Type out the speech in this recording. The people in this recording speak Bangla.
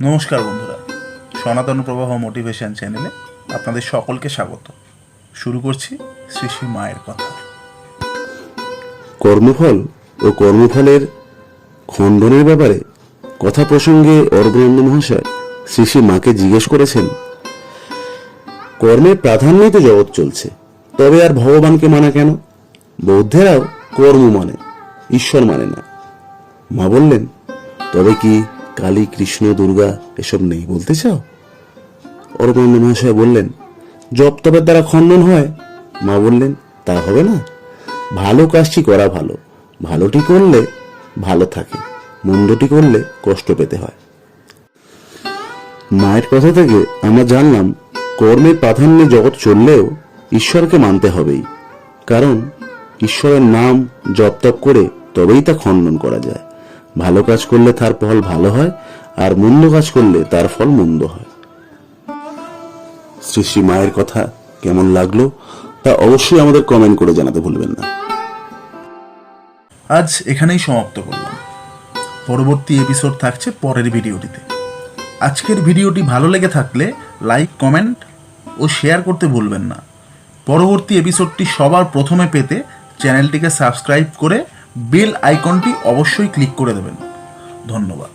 নমস্কার বন্ধুরা। সনাতন প্রবাহ মোটিভেশন চ্যানেলে আপনাদের সকলকে স্বাগত। শুরু করছি শ্রী শ্রী মায়ের কথা। কর্মফল ও কর্মফলের খণ্ডনের ব্যাপারে কথা প্রসঙ্গে অরবিন্দ মহাশয় শ্রী শ্রী মাকে জিজ্ঞেস করেছেন কর্মের প্রাধান্যই তো জগৎ চলছে, তবে আর ভগবানকে মানা কেন? বৌদ্ধেরাও কর্ম মানে ঈশ্বর মানে না। মা বললেন, তবে কি কালী, কৃষ্ণ, দুর্গা, এসব নেই, বলতে চাও? অরবিন্দ মহাশয় বললেন, জপ তপের দ্বারা খণ্ডন হয়। মা বললেন, তা হবে না। ভালো কাজটি করা ভালো। ভালোটি করলে ভালো থাকে। মন্দটি করলে কষ্ট পেতে হয়। মায়ের কথা থেকে আমরা জানলাম, কর্মের প্রাধান্যে জগৎ চললেও ঈশ্বরকে মানতে হবেই। কারণ, ঈশ্বরের নাম জপ তপ করে তবেই তা খণ্ডন করা যায়। ভালো কাজ করলে তার ফল ভালো হয়, আর মন্দ কাজ করলে তার ফল মন্দ হয়। শ্রী শ্রী মায়ের কথা কেমন লাগল, তা অবশ্যই আমাদের কমেন্ট করে জানাতে ভুলবেন না। আজ এখানেই সমাপ্ত করলাম। পরবর্তী এপিসোড থাকছে পরের ভিডিওটিতে। আজকের ভিডিওটি ভালো লেগে থাকলে লাইক কমেন্ট ও শেয়ার করতে ভুলবেন না। পরবর্তী এপিসোডটি সবার প্রথমে পেতে চ্যানেলটিকে সাবস্ক্রাইব করে বেল আইকনটি অবশ্যই ক্লিক করে দেবেন। ধন্যবাদ।